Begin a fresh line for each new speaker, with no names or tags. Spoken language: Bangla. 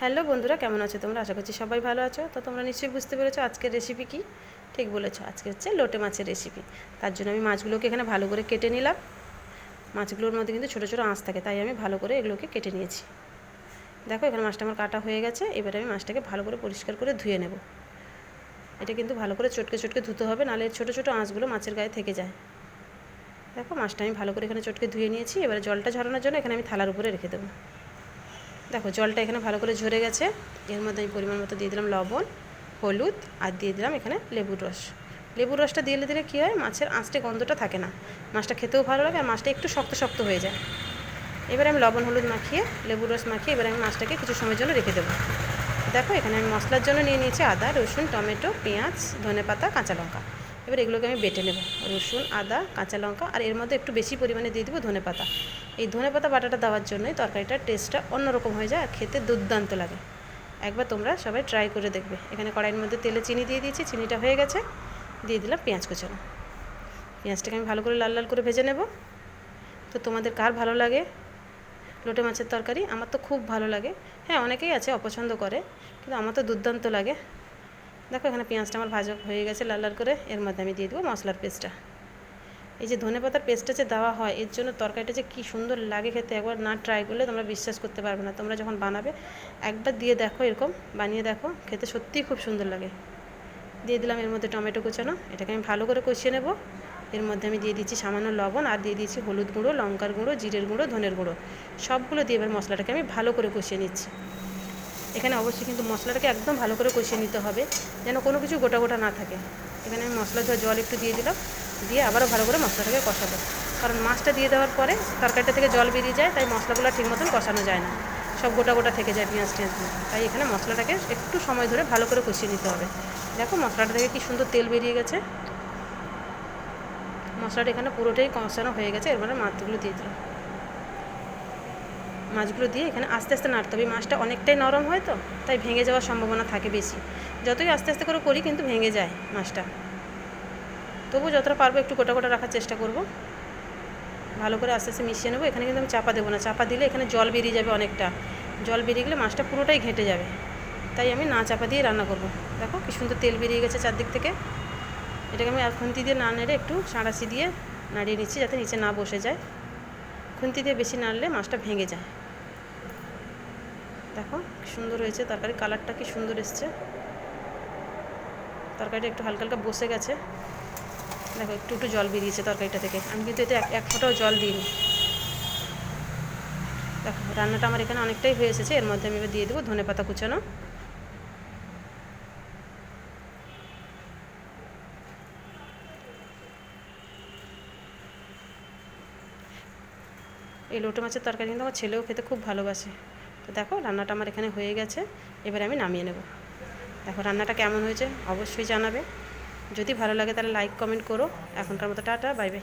হ্যালো বন্ধুরা, কেমন আছো তোমরা? আশা করছি সবাই ভালো আছো। তো তোমরা নিশ্চয়ই বুঝতে পেরেছ আজকের রেসিপি কি? ঠিক বলেছ, আজকে হচ্ছে লোটে মাছের রেসিপি তার জন্য আমি মাছগুলোকে এখানে ভালো করে কেটে নিলাম। মাছগুলোর মধ্যে কিন্তু ছোটো ছোটো আঁশ থাকে, তাই আমি ভালো করে এগুলোকে কেটে নিয়েছি। দেখো, এখানে মাছটা আমার কাটা হয়ে গেছে, এবারে আমি মাছটাকে ভালো করে পরিষ্কার করে ধুয়ে নেব। এটা কিন্তু ভালো করে চটকে চটকে ধুতে হবে, নাহলে ছোটো ছোটো আঁশগুলো মাছের গায়ে থেকে যায়। দেখো, মাছটা আমি ভালো করে এখানে চটকে ধুয়ে নিয়েছি, এবারে জলটা ঝরানোর জন্য এখানে আমি থালার উপরে রেখে দেবো। দেখো, জলটা এখানে ভালো করে ঝরে গেছে। এর মধ্যে আমি পরিমাণ মতো দিয়ে দিলাম লবণ, হলুদ, আর দিয়ে দিলাম এখানে লেবুর রস। লেবুর রসটা দিলে দিলে কী হয়, মাছের আঁচটে গন্ধটা থাকে না। মাছটা খেতেও ভালো লাগে আর মাছটা একটু শক্ত শক্ত হয়ে যায়। এবারে আমি লবণ, হলুদ মাখিয়ে, লেবুর রস মাখিয়ে এবার আমি মাছটাকে কিছু সময়ের জন্য রেখে দেবো। দেখো, এখানে আমি মশলার জন্য নিয়ে নিয়েছি আদা, রসুন, টমেটো, পেঁয়াজ, ধনে পাতা, কাঁচা লঙ্কা। এবার এগুলোকে আমি বেটে নেব। রসুন, আদা, কাঁচা লঙ্কা, আর এর মধ্যে একটু বেশি পরিমাণে দিয়ে দেবো ধনে পাতা। এই ধনে পাতা বাটাটা দেওয়ার জন্যই তরকারিটার টেস্টটা অন্যরকম হয়ে যায় আর খেতে দুর্দান্ত লাগে। একবার তোমরা সবাই ট্রাই করে দেখবে। এখানে কড়াইয়ের মধ্যে তেলে চিনি দিয়ে দিয়েছি, চিনিটা হয়ে গেছে। দিয়ে দিলাম পেঁয়াজ কুচানো। পেঁয়াজটাকে আমি ভালো করে লাল লাল করে ভেজে নেব। তো তোমাদের কার ভালো লাগে? লোটে মাছের তরকারি? আমার তো খুব ভালো লাগে। হ্যাঁ অনেকেই আছে, অপছন্দ করে, কিন্তু আমার তো দুর্দান্ত লাগে। দেখো, এখানে পেঁয়াজটা আমার ভাজা হয়ে গেছে লাল লাল করে। এর মধ্যে আমি দিয়ে দেবো মশলার পেস্টটা। এই যে ধনে পাতার পেস্টটা যে দেওয়া হয়, এর জন্য তরকারিটা যে কী সুন্দর লাগে খেতে, একবার না ট্রাই করলে তোমরা বিশ্বাস করতে পারবে না। তোমরা যখন বানাবে, একবার দিয়ে দেখো এরকম, বানিয়ে দেখো, খেতে সত্যিই খুব সুন্দর লাগে। দিয়ে দিলাম এর মধ্যে টমেটো কুচানো, এটাকে আমি ভালো করে কষিয়ে নেব। এর মধ্যে আমি দিয়ে দিচ্ছি সামান্য লবণ, আর দিয়ে দিয়েছি হলুদ গুঁড়ো, লঙ্কার গুঁড়ো, জিরের গুঁড়ো, ধনের গুঁড়ো। সবগুলো দিয়ে এবার মশলাটাকে আমি ভালো করে কষিয়ে নিচ্ছি। এখানে অবশ্যই কিন্তু মশলাটাকে একদম ভালো করে কষিয়ে নিতে হবে, যেন কোনো কিছু গোটা গোটা না থাকে। এখানে আমি মশলা জল একটু দিয়ে দিলাম। দিয়ে আবারও ভালো করে মশলাটাকে কষাবো। কারণ মাছটা দিয়ে দেওয়ার পরে তরকারিটা থেকে জল বেরিয়ে যায়, তাই মশলাগুলো ঠিক মতন কষানো যায় না। সব গোটা গোটা থেকে যায় পেঁয়াজ টিয়াজ দিয়ে। তাই এখানে মশলাটাকে একটু সময় ধরে ভালো করে কষিয়ে নিতে হবে। দেখো মশলাটা থেকে কী সুন্দর তেল বেরিয়ে গেছে। মশলাটা এখানে পুরোটাই কষানো হয়ে গেছে। এরপরে মাছগুলো দিয়ে দিলাম। মাছগুলো দিয়ে এখানে আস্তে আস্তে নাড়তে হবে। মাছটা অনেকটাই নরম হয় তো, তাই ভেঙে যাওয়ার সম্ভাবনা থাকে বেশি। যতই আস্তে আস্তে করে করি কিন্তু ভেঙে যায় মাছটা। তবু যতটা পারব একটু গোটা গোটা রাখার চেষ্টা করব। ভালো করে আস্তে আস্তে মিশিয়ে নেব। এখানে কিন্তু আমি চাপা দেবো না। চাপা দিলে এখানে জল বেরিয়ে যাবে অনেকটা। জল বেরিয়ে গেলে মাছটা পুরোটাই ঘেঁটে যাবে। তাই আমি না চাপা দিয়ে রান্না করব। দেখো কি সুন্দর তেল বেরিয়ে গেছে চারদিক থেকে। এটাকে আমি আর খুন্তি দিয়ে না নেড়ে একটু সাঁড়াশি দিয়ে নাড়িয়ে নিচ্ছি যাতে নিচে না বসে যায়। খুন্তি দিয়ে বেশি নাড়লে মাছটা ভেঙে যায়। দেখো সুন্দর হয়েছে। তরকারি কালারটা কি সুন্দর এসছে। তরকারিটা একটু হালকা হালকা বসে গেছে। দেখো একটু একটু জল বেরিয়েছে তরকারিটা থেকে। আমি কিন্তু এতে এক ফোঁটাও জল দিইনি। দেখো, রান্নাটা আমার এখানে অনেকটাই হয়ে এসেছে। এর মধ্যে আমি এবার দিয়ে দেবো ধনে পাতা কুচানো। এই লোটো মাছের তরকারি কিন্তু আমার ছেলেও খেতে খুব ভালোবাসে। তো দেখো, রান্নাটা আমার এখানে হয়ে গেছে। এবারে আমি নামিয়ে নেব। দেখো, রান্নাটা কেমন হয়েছে অবশ্যই জানাবে। যদি ভালো লাগে তাহলে লাইক কমেন্ট করো। এখনকার মতো টাটা বাই বাই